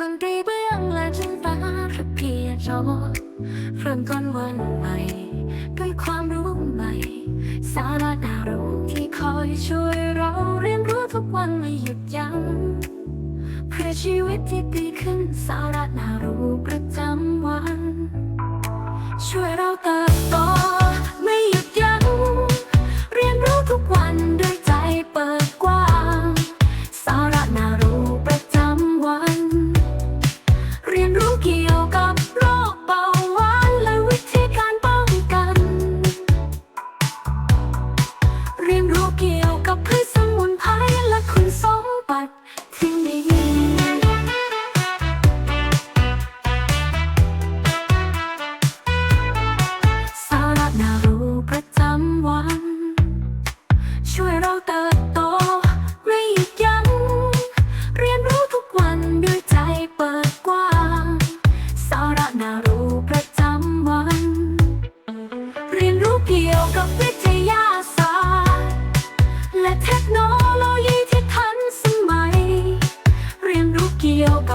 ดนตรีเบื้องและจินตนาแค่เพียงจเริ่มต้นวันใหม่ ด้วยความรู้ใหม่ สาระน่ารู้ที่คอยช่วยเราเรียนรู้ทุกวันไม่หยุดยัง้งเพื่อชีวิตที่ดีขึ้นสาระน่ารู้ประจำวัน ช่วยเราเติบโต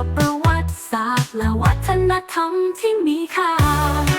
กับประวัติศาสตร์และวัฒนธรรมที่มีค่า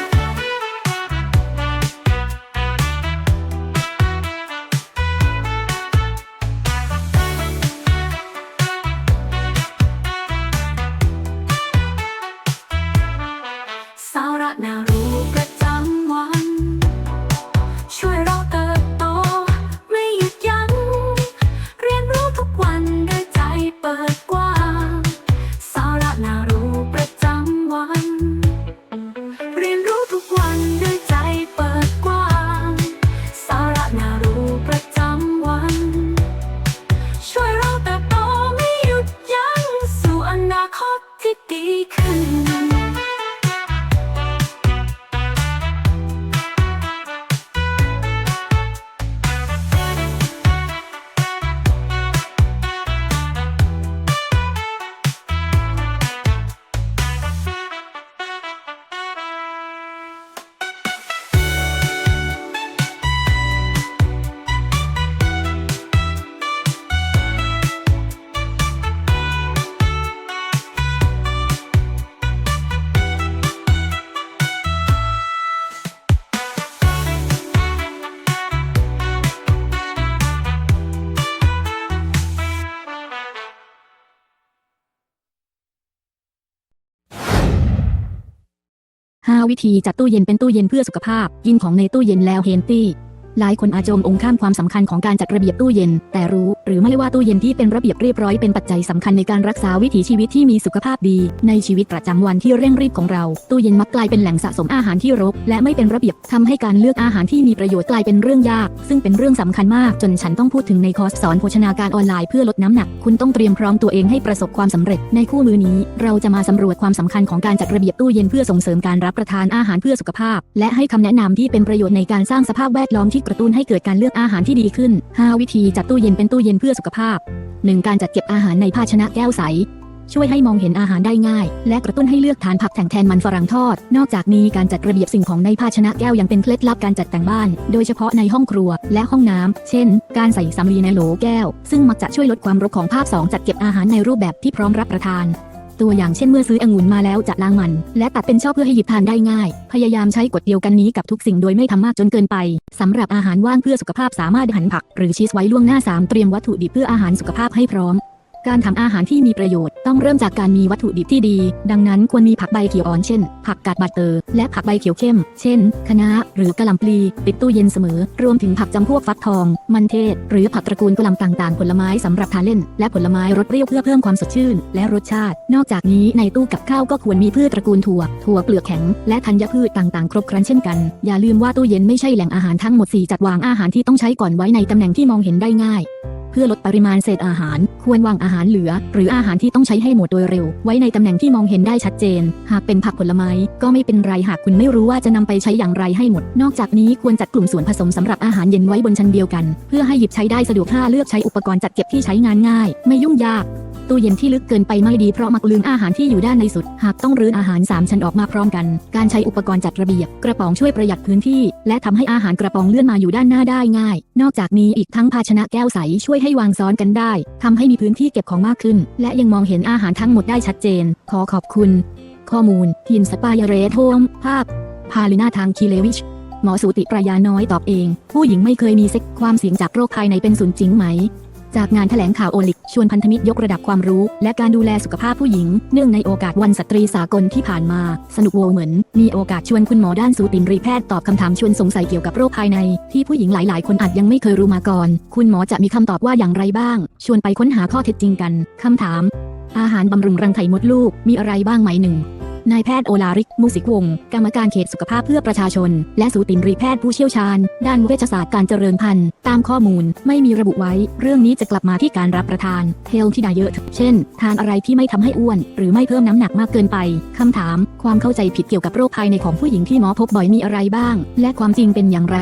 5 วิธีจัดตู้เย็นเป็นตู้เย็นเพื่อสุขภาพ กินของในตู้เย็นแล้วเฮนตี้ หลายคนอาจจมองข้ามความสำคัญของการจัดระเบียบตู้เย็น แต่รู้ หรือไม่ว่าตู้เย็นที่เป็นระเบียบเรียบร้อยเป็นปัจจัยสำคัญในการรักษาวิถีชีวิตที่มีสุขภาพดี ในชีวิตประจำวันที่เร่งรีบของเรา ตู้เย็นมักกลายเป็นแหล่งสะสมอาหารที่รก และไม่เป็นระเบียบทำให้การเลือกอาหารที่มีประโยชน์กลายเป็นเรื่องยาก ซึ่งเป็นเรื่องสำคัญมากจนฉันต้องพูดถึงในคอร์สสอนโภชนาการออนไลน์เพื่อลดน้ำหนัก คุณต้องเตรียมพร้อมตัวเองให้ประสบความสำเร็จ ในคู่มือนี้ เราจะมาสำรวจความสำคัญของการจัดระเบียบตู้เย็นเพื่อส่งเสริมการรับประทานอาหารเพื่อสุขภาพ และให้คำแนะนำที่เป็นประโยชน์ในการสร้างสภาพแวดล้อมที่กระตุ้นให้เกิดการเลือกอาหารที่ดีขึ้น 5 วิธีจัดตู้เย็นเป็นตู้เย็นเพื่อสุขภาพ 1. การจัดเก็บอาหารในภาชนะแก้วใส ช่วยให้มองเห็นอาหารได้ง่าย และกระตุ้นให้เลือกทานผักแต่งแทนมันฝรั่งทอด นอกจากนี้การจัดระเบียบสิ่งของในภาชนะแก้วยังเป็นเคล็ดลับการจัดแต่งบ้าน โดยเฉพาะในห้องครัวและห้องน้ำเช่น การใส่สำลีในโหลแก้ว ซึ่งมักจะช่วยลดความรกของภาพ 2 จัดเก็บอาหารในรูปแบบที่พร้อมรับประทาน ตัวอย่างเช่นเมื่อซื้อองุ่นมาแล้วจะล้างมัน และตัดเป็นช่อเพื่อให้หยิบทานได้ง่าย พยายามใช้กฎเดียวกันนี้กับทุกสิ่งโดยไม่ทำมากจนเกินไปสำหรับอาหารว่างเพื่อสุขภาพสามารถหั่นผัก หรือชีสไว้ล่วงหน้า 3 เตรียมวัตถุดิบเพื่ออาหารสุขภาพให้พร้อม การทำอาหารที่มีประโยชน์ต้องเริ่มจากการมีวัตถุดิบที่ดี ดังนั้นควรมีผักใบเขียวอ่อนเช่น ผักกาดบัตเตอร์และผักใบเขียวเข้ม เช่น คะน้าหรือกะหล่ำปลีติดตู้เย็นเสมอ รวมถึงผักจำพวกฟักทอง มันเทศ หรือผักตระกูลกะหล่ำต่างๆ ผลไม้สำหรับทานเล่น และผลไม้รสเปรี้ยวเพื่อเพิ่มความสดชื่น และรสชาติ นอกจากนี้ในตู้กับข้าวก็ควรมีพืชตระกูลถั่ว ถั่วเปลือกแข็ง และธัญพืชต่างๆ ครบครันเช่นกัน อย่าลืมว่าตู้เย็นไม่ใช่แหล่งอาหารทั้งหมดสี่จัดวางอาหารที่ต้องใช้ก่อนไว้ในตำแหน่งที่มองเห็นได้ง่าย เพื่อลดปริมาณเศษอาหาร ควรวางอาหารเหลือ หรืออาหารที่ต้องใช้ให้หมดโดยเร็ว ไว้ในตำแหน่งที่มองเห็นได้ชัดเจน หากเป็นผักผลไม้ก็ไม่เป็นไรหากคุณไม่รู้ว่าจะนำไปใช้อย่างไรให้หมด นอกจากนี้ควรจัดกลุ่มส่วนผสมสำหรับอาหารเย็นไว้บนชั้นเดียวกัน เพื่อให้หยิบใช้ได้สะดวกถ้าเลือกใช้อุปกรณ์จัดเก็บที่ใช้งานง่าย ไม่ยุ่งยากตู้เย็นที่ลึกเกินไปไม่ดีเพราะมักลืมอาหารที่อยู่ด้านในสุด หากต้องรื้ออาหาร 3 ชั้นออกมาพร้อมกัน การใช้อุปกรณ์จัดระเบียบ กระป๋องช่วยประหยัดพื้นที่ และทำให้อาหารกระป๋องเลื่อนมาอยู่ด้านหน้าได้ง่าย นอกจากนี้อีกทั้งภาชนะแก้วใสช่วยให้วางซ้อนกันได้ทำให้มีพื้นที่เก็บของมากขึ้น และยังมองเห็นอาหารทั้งหมดได้ชัดเจน ขอขอบคุณ ข้อมูลทีมสปายเรทโฮมภาพ พาลินาทางคีเลวิช หมอสูติปรายาน้อยตอบเอง ผู้หญิงไม่เคยมีเซ็กความเสี่ยงจากโรคภายในเป็นศูนย์จริงไหม จากงานแถลงข่าวโอลิกชวนพันธมิตรยกระดับความรู้ และการดูแลสุขภาพผู้หญิง เนื่องในโอกาสวันสตรีสากลที่ผ่านมา สนุกโวเหมือน มีโอกาสชวนคุณหมอด้านสูตินรีแพทย์ตอบคำถามชวนสงสัยเกี่ยวกับโรคภายใน ที่ผู้หญิงหลาย ๆ คนอาจยังไม่เคยรู้มาก่อน คุณหมอจะมีคำตอบว่าอย่างไรบ้าง ชวนไปค้นหาข้อเท็จจริงกันคำถาม อาหารบำรุงรังไข่มดลูกมีอะไรบ้างไหมหนึ่ง นายแพทย์โอลาริกมุสิกวง กรรมการเขตสุขภาพเพื่อประชาชน และสูตินรีแพทย์ผู้เชี่ยวชาญ ด้านเวชศาสตร์การเจริญพันธุ์ ตามข้อมูลไม่มีระบุไว้ เรื่องนี้จะกลับมาที่การรับประทานเทลที่ดาเยอะเช่น ทานอะไรที่ไม่ทำให้อ้วน หรือไม่เพิ่มน้ำหนักมากเกินไปคำถาม ความเข้าใจผิดเกี่ยวกับโรคภายในของผู้หญิงที่หมอพบบ่อยมีอะไรบ้าง และความจริงเป็นอย่างไร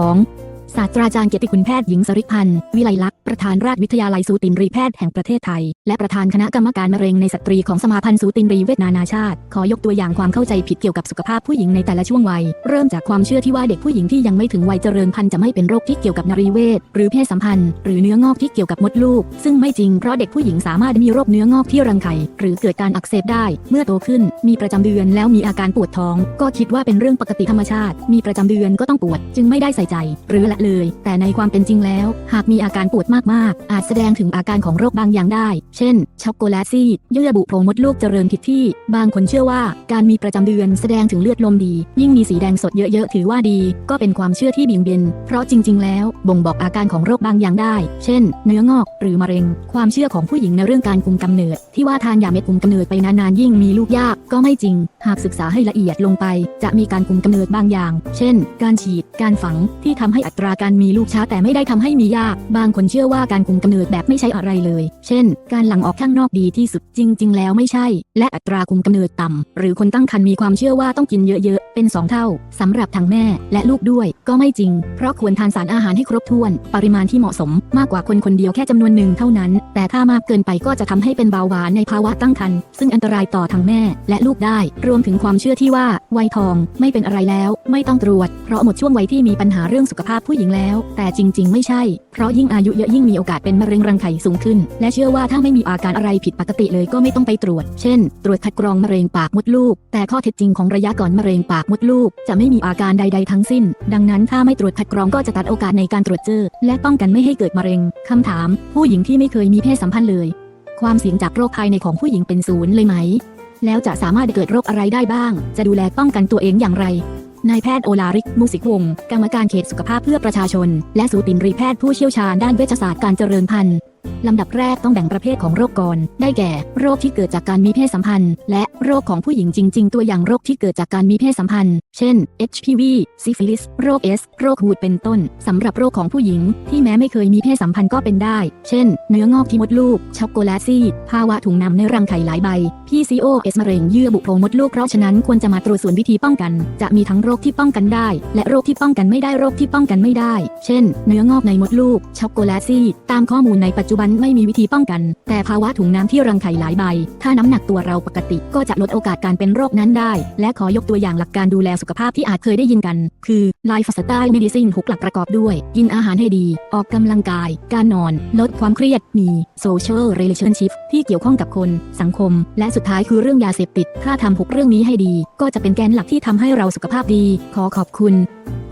2. ศาสตราจารย์เกียรติคุณแพทย์หญิงสริพันธ์ วิไลลักษ ประธานราชวิทยาลัยสูตินรีแพทย์แห่งประเทศไทย และประธานคณะกรรมการมะเร็งในสตรีของสมาพันธ์สูตินรีเวชนานาชาติ ขอยกตัวอย่างความเข้าใจผิดเกี่ยวกับสุขภาพผู้หญิงในแต่ละช่วงวัย เริ่มจากความเชื่อที่ว่าเด็กผู้หญิงที่ยังไม่ถึงวัยเจริญพันธุ์จะไม่เป็นโรคที่เกี่ยวกับนรีเวชหรือเพศสัมพันธ์หรือเนื้องอกที่เกี่ยวกับมดลูก ซึ่งไม่จริงเพราะเด็กผู้หญิงสามารถมีโรคเนื้องอกที่รังไข่หรือเกิดการอักเสบได้ เมื่อโตขึ้น มีประจำเดือนแล้วมีอาการปวดท้อง ก็คิดว่าเป็นเรื่องปกติธรรมชาติ มีประจำเดือนก็ต้องปวด จึงไม่ได้ใส่ใจ หรือละเลย แต่ในความเป็นจริงแล้ว หากมีอาการปวดมากๆ อาจแสดงถึงอาการของโรคบางอย่างได้ เช่น ช็อกโกแลตซีดเยื่อบุโพรงมดลูกเจริญผิดที่ บางคนเชื่อว่าการมีประจำเดือนแสดงถึงเลือดลมดี ยิ่งมีสีแดงสดเยอะๆ ถือว่าดี ก็เป็นความเชื่อที่เบี่ยงเบนเพราะจริง ๆ แล้ว บ่งบอกอาการของโรคบางอย่างได้ เช่น เนื้องอกหรือมะเร็ง ความเชื่อของผู้หญิงในเรื่องการคุมกำเนิด ที่ว่าทานยาเม็ดคุมกำเนิดไปนานๆยิ่งมีลูกยากก็ไม่จริง หากศึกษาให้ละเอียดลงไป จะมีการคุมกำเนิดบางอย่าง เช่น การฉีด การฝังที่ทำให้อัตราการมีลูกช้าแต่ไม่ได้ทำให้มียาก บางคนเชื่อว่าการคุมกำเนิดแบบไม่ใช่อะไรเลย เช่น การหลั่งออกข้างนอกดีที่สุดจริง ๆ แล้วไม่ใช่ และอัตราคุมกำเนิดต่ำหรือคนตั้งครรภ์มีความเชื่อว่าต้องกินเยอะๆ เป็น 2 เท่าสำหรับทั้งแม่และลูกด้วยก็ไม่จริง เพราะควรทานสารอาหารให้ครบถ้วน ปริมาณที่เหมาะสมมากกว่าคนคนเดียวแค่จำนวนหนึ่งเท่านั้น แต่ถ้ามากเกินไปก็จะทำให้เป็นเบาหวานในภาวะตั้งครรภ์ซึ่งอันตรายต่อทั้งแม่และลูกได้ รวมถึงความเชื่อที่ว่าวัยทองไม่เป็นอะไรแล้ว ไม่ต้องตรวจ เพราะหมดช่วงวัยที่มีปัญหาเรื่องสุขภาพผู้หญิงแล้ว แต่จริง ๆ ไม่ใช่ เพราะยิ่งอายุเยอะยิ่งมีโอกาสเป็นมะเร็งรังไข่สูงขึ้น และเชื่อว่าถ้าไม่มีอาการอะไรผิดปกติเลยก็ไม่ต้องไปตรวจ เช่น ตรวจคัดกรองมะเร็งปากมดลูก แต่ข้อเท็จจริงของระยะก่อนมะเร็งปากมดลูก จะไม่มีอาการใด ๆ ทั้งสิ้น ดังนั้นถ้าไม่ตรวจคัดกรองก็จะตัดโอกาสในการตรวจเจอ และป้องกันไม่ให้เกิดมะเร็งคำถาม ผู้หญิงที่ไม่เคยมีเพศสัมพันธ์เลย ความเสี่ยงจากโรคภายในของผู้หญิงเป็นศูนย์เลยไหม แล้วจะสามารถเกิดโรคอะไรได้บ้าง จะดูแลป้องกันตัวเองอย่างไร นายแพทย์โอลาริกมุสิกวงศ์กรรมการเขตสุขภาพเพื่อประชาชน และสูตินรีแพทย์ผู้เชี่ยวชาญด้านเวชศาสตร์การเจริญพันธุ์ ลำดับแรกต้องแบ่งประเภทของโรคก่อน ได้แก่ โรคที่เกิดจากการมีเพศสัมพันธ์ และโรคของผู้หญิงจริง ๆ ตัวอย่างโรคที่เกิดจากการมีเพศสัมพันธ์ เช่น HPV ซิฟิลิส โรค S โรคหูด เป็นต้น สำหรับโรคของผู้หญิง ที่แม้ไม่เคยมีเพศสัมพันธ์ก็เป็นได้ เช่น เนื้องอกที่มดลูก ช็อกโกแลตซีดภาวะถุงน้ำในรังไข่หลายใบ PCOS มะเร็งเยื่อบุโพรงมดลูก เพราะฉะนั้นควรจะมาตรวจส่วนวิธีป้องกัน จะมีทั้งโรคที่ป้องกันได้ และโรคที่ป้องกันไม่ได้ โรคที่ป้องกันไม่ได้ เช่น เนื้องอกในมดลูก ช็อกโกแลตซีดตามข้อมูลในปัจจุบันไม่มีวิธีป้องกัน แต่ภาวะถุงน้ำที่รังไข่หลายใบ ถ้าน้ำหนักตัวเราปกติก็จะลดโอกาสการเป็นโรคนั้นได้ และขอยกตัวอย่างหลักการดูแลสุขภาพที่อาจเคยได้ยินกัน คือ Lifestyle Medicine หกหลักประกอบด้วย กินอาหารให้ดี ออกกำลังกาย การนอน ลดความเครียด มี Social Relationship ที่เกี่ยวข้องกับคน สังคม และสุดท้ายคือเรื่องยาเสพติด ถ้าทำหกเรื่องนี้ให้ดี ก็จะเป็นแกนหลักที่ทำให้เราสุขภาพดี ขอขอบคุณ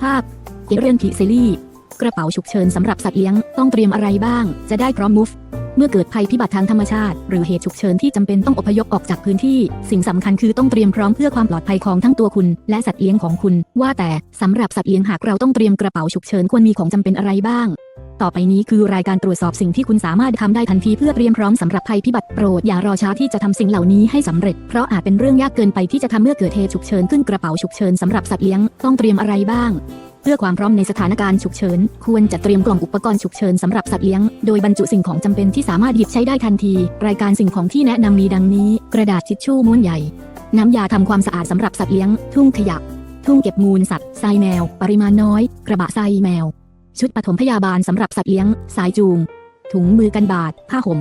ภาพเอเรียนพิเซลี่ กระเป๋าฉุกเฉินสำหรับสัตว์เลี้ยง ต้องเตรียมอะไรบ้าง จะได้พร้อมมูฟเมื่อเกิดภัยพิบัติทางธรรมชาติ หรือเหตุฉุกเฉินที่จำเป็นต้องอพยพออกจากพื้นที่ สิ่งสำคัญคือต้องเตรียมพร้อมเพื่อความปลอดภัยของทั้งตัวคุณ และสัตว์เลี้ยงของคุณ ว่าแต่สำหรับสัตว์เลี้ยงหากเราต้องเตรียมกระเป๋าฉุกเฉินควรมีของจำเป็นอะไรบ้าง ต่อไปนี้คือรายการตรวจสอบสิ่งที่คุณสามารถทำได้ทันทีเพื่อเตรียมพร้อมสำหรับภัยพิบัติโปรดอย่ารอช้าที่จะทำสิ่งเหล่านี้ให้สำเร็จ เพราะอาจเป็นเรื่องยากเกินไปที่จะทำเมื่อเกิดเหตุฉุกเฉินขึ้นกระเป๋าฉุกเฉินสำหรับสัตว์เลี้ยงต้องเตรียมอะไรบ้าง เพื่อความพร้อมในสถานการณ์ฉุกเฉิน ควรจะเตรียมกล่องอุปกรณ์ฉุกเฉินสำหรับสัตว์เลี้ยง โดยบรรจุสิ่งของจำเป็นที่สามารถหยิบใช้ได้ทันที รายการสิ่งของที่แนะนำมีดังนี้ กระดาษทิชชู่ม้วนใหญ่ น้ำยาทำความสะอาดสำหรับสัตว์เลี้ยง ทุ่งขยะ ทุ่งเก็บมูลสัตว์ทรายแมว ปริมาณน้อย กระบะทรายแมว ชุดปฐมพยาบาลสำหรับสัตว์เลี้ยง สายจูง ถุงมือกันบาด ผ้าห่ม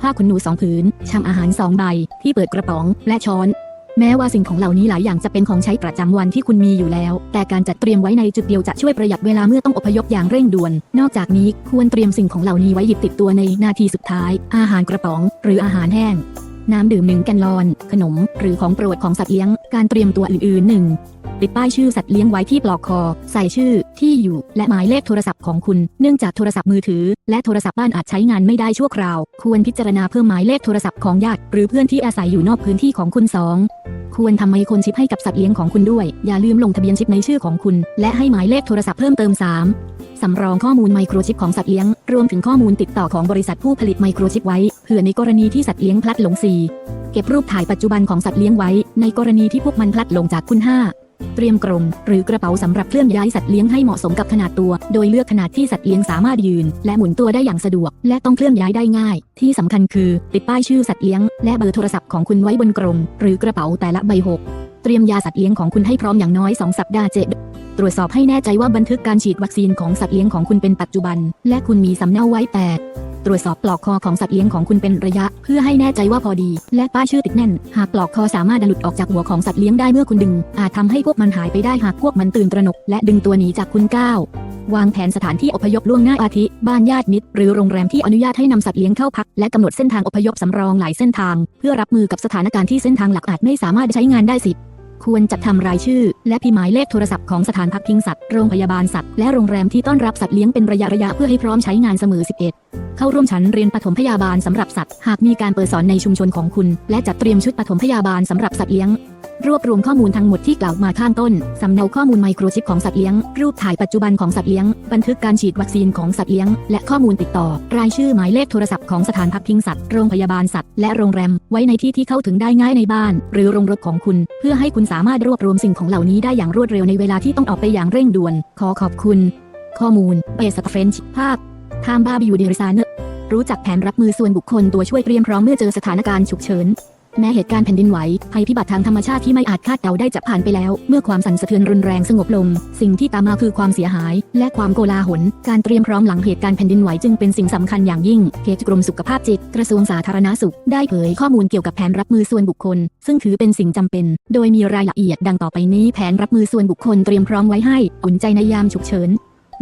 ผ้าขนหนูสองผืนชามอาหารสองใบ ที่เปิดกระป๋อง และช้อน แม้ว่าสิ่งของเหล่านี้หลายอย่างจะเป็นของใช้ประจำวันที่คุณมีอยู่แล้ว แต่การจัดเตรียมไว้ในจุดเดียวจะช่วยประหยัดเวลาเมื่อต้องอพยพอย่างเร่งด่วน นอกจากนี้ควรเตรียมสิ่งของเหล่านี้ไว้หยิบติดตัวในนาทีสุดท้าย อาหารกระป๋อง หรืออาหารแห้งน้ำดื่มหนึ่งแกนลอน ขนม หรือของโปรดของสัตว์เลี้ยง การเตรียมตัวอื่นๆหนึ่ง ติดป้ายชื่อสัตว์เลี้ยงไว้ที่ปลอกคอ ใส่ชื่อ ที่อยู่ และหมายเลขโทรศัพท์ของคุณ เนื่องจากโทรศัพท์มือถือ และโทรศัพท์บ้านอาจใช้งานไม่ได้ชั่วคราว ควรพิจารณาเพิ่มหมายเลขโทรศัพท์ของญาติหรือเพื่อนที่อาศัยอยู่นอกพื้นที่ของคุณสองควรทำไมคนชิปให้กับสัตว์เลี้ยงของคุณด้วย อย่าลืมลงทะเบียนชิปในชื่อของคุณ และให้หมายเลขโทรศัพท์เพิ่มเติม 3. สำรองข้อมูลไมโครชิปของสัตว์เลี้ยง รวมถึงข้อมูลติดต่อของบริษัทผู้ผลิตไมโครชิปไว้เผื่อในกรณีที่สัตว์เลี้ยงพลัดหลง 4. เก็บรูปถ่ายปัจจุบันของสัตว์เลี้ยงไว้ ในกรณีที่พวกมันพลัดหลงจากคุณ 5. เตรียมกรงหรือกระเป๋าสำหรับเคลื่อนย้ายสัตว์เลี้ยงให้เหมาะสมกับขนาดตัว โดยเลือกขนาดที่สัตว์เลี้ยงสามารถยืน และหมุนตัวได้อย่างสะดวก และต้องเคลื่อนย้ายได้ง่าย ที่สำคัญคือ ติดป้ายชื่อสัตว์เลี้ยง และเบอร์โทรศัพท์ของคุณไว้บนกรงหรือกระเป๋าแต่ละใบหกเตรียมยาสัตว์เลี้ยงของคุณให้พร้อมอย่างน้อย 2 สัปดาห์เจ็ดตรวจสอบให้แน่ใจว่าบันทึกการฉีดวัคซีนของสัตว์เลี้ยงของคุณเป็นปัจจุบัน และคุณมีสำเนาไว้8 ตรวจสอบปลอกคอของสัตว์เลี้ยงของคุณเป็นระยะ เพื่อให้แน่ใจว่าพอดี และป้ายชื่อติดแน่น หากปลอกคอสามารถหลุดออกจากหัวของสัตว์เลี้ยงได้เมื่อคุณดึง อาจทำให้พวกมันหายไปได้หากพวกมันตื่นตระหนก และดึงตัวหนีจากคุณก้าววางแผนสถานที่อพยพล่วงหน้าอาทิ บ้านญาติมิตร หรือโรงแรมที่อนุญาตให้นำสัตว์เลี้ยงเข้าพัก และกำหนดเส้นทางอพยพสำรองหลายเส้นทาง เพื่อรับมือกับสถานการณ์ที่เส้นทางหลักอาจไม่สามารถใช้งานได้สิ ควรจัดทำรายชื่อ และพิมพ์หมายเลขโทรศัพท์ของสถานพักพิงสัตว์ โรงพยาบาลสัตว์ และโรงแรมที่ต้อนรับสัตว์เลี้ยงเป็นระยะระยะเพื่อให้พร้อมใช้งานเสมอ 11 เข้าร่วมชั้นเรียนปฐมพยาบาลสำหรับสัตว์ หากมีการเปิดสอนในชุมชนของคุณ และจัดเตรียมชุดปฐมพยาบาลสำหรับสัตว์เลี้ยง รวบรวมข้อมูลทั้งหมดที่กล่าวมาข้างต้น สำเนาข้อมูลไมโครชิปของสัตว์เลี้ยง รูปถ่ายปัจจุบันของสัตว์เลี้ยง บันทึกการฉีดวัคซีนของสัตว์เลี้ยง และข้อมูลติดต่อ รายชื่อหมายเลขโทรศัพท์ของสถานพักพิงสัตว์ โรงพยาบาลสัตว์ และโรงแรม ไว้ในที่ที่เข้าถึงได้ง่ายในบ้าน หรือโรงรถของคุณ เพื่อให้คุณสามารถรวบรวมสิ่งของเหล่านี้ได้อย่างรวดเร็วในเวลาที่ต้องออกไปอย่างเร่งด่วน ขอขอบคุณ ข้อมูลเบสเฟรนช์ภาพทามบาบิวเดริซานเนรู้จักแผนรับมือส่วนบุคคลตัวช่วยเตรียมพร้อมเมื่อเจอสถานการณ์ฉุกเฉิน แม้เหตุการณ์แผ่นดินไหวภัยพิบัติทางธรรมชาติที่ไม่อาจคาดเดาได้จะผ่านไปแล้ว เมื่อความสั่นสะเทือนรุนแรงสงบลง สิ่งที่ตามมาคือความเสียหาย และความโกลาหล การเตรียมพร้อมหลังเหตุการณ์แผ่นดินไหวจึงเป็นสิ่งสำคัญอย่างยิ่งเพจกรมสุขภาพจิต กระทรวงสาธารณสุข ได้เผยข้อมูลเกี่ยวกับแผนรับมือส่วนบุคคล ซึ่งถือเป็นสิ่งจำเป็น โดยมีรายละเอียดดังต่อไปนี้แผนรับมือส่วนบุคคลเตรียมพร้อมไว้ให้อุ่นใจในยามฉุกเฉิน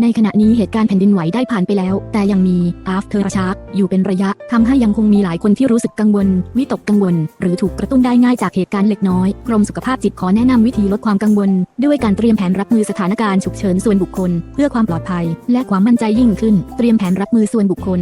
ในขณะนี้เหตุการณ์แผ่นดินไหวได้ผ่านไปแล้ว แต่ยังมี after shock อยู่เป็นระยะทำให้ยังคงมีหลายคนที่รู้สึกกังวล วิตกกังวล หรือถูกกระตุ้นได้ง่ายจากเหตุการณ์เล็กน้อย กรมสุขภาพจิตขอแนะนำวิธีลดความกังวล ด้วยการเตรียมแผนรับมือสถานการณ์ฉุกเฉินส่วนบุคคล เพื่อความปลอดภัย และความมั่นใจยิ่งขึ้น เตรียมแผนรับมือส่วนบุคคล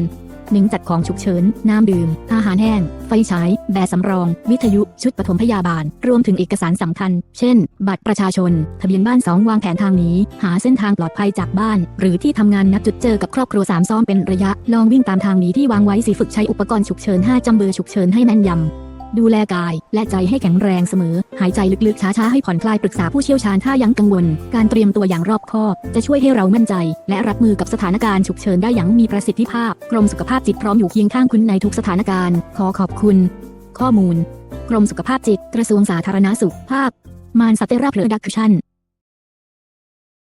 หนึ่งจัดของฉุกเฉิน น้ำดื่ม อาหารแห้ง ไฟฉาย แบสำรอง วิทยุ ชุดปฐมพยาบาล รวมถึงเอกสารสำคัญ เช่น บัตรประชาชน ทะเบียนบ้านสองวางแผนทางหนีหาเส้นทางปลอดภัยจากบ้าน หรือที่ทำงานนัดจุดเจอกับครอบครัวสามซ้อมเป็นระยะ ลองวิ่งตามทางหนีที่วางไว้สีฝึกใช้อุปกรณ์ฉุกเฉิน 5จำเบอร์ฉุกเฉินให้แม่นยำ ดูแลกาย และใจให้แข็งแรงเสมอ หายใจลึกๆ ช้าๆ ให้ผ่อนคลายปรึกษาผู้เชี่ยวชาญถ้ายังกังวล การเตรียมตัวอย่างรอบคอบ จะช่วยให้เรามั่นใจ และรับมือกับสถานการณ์ฉุกเฉินได้อย่างมีประสิทธิภาพ กรมสุขภาพจิตพร้อมอยู่เคียงข้างคุณในทุกสถานการณ์ ขอขอบคุณ ข้อมูล กรมสุขภาพจิต กระทรวงสาธารณสุขภาพ มานสเตราเพลดักชั่น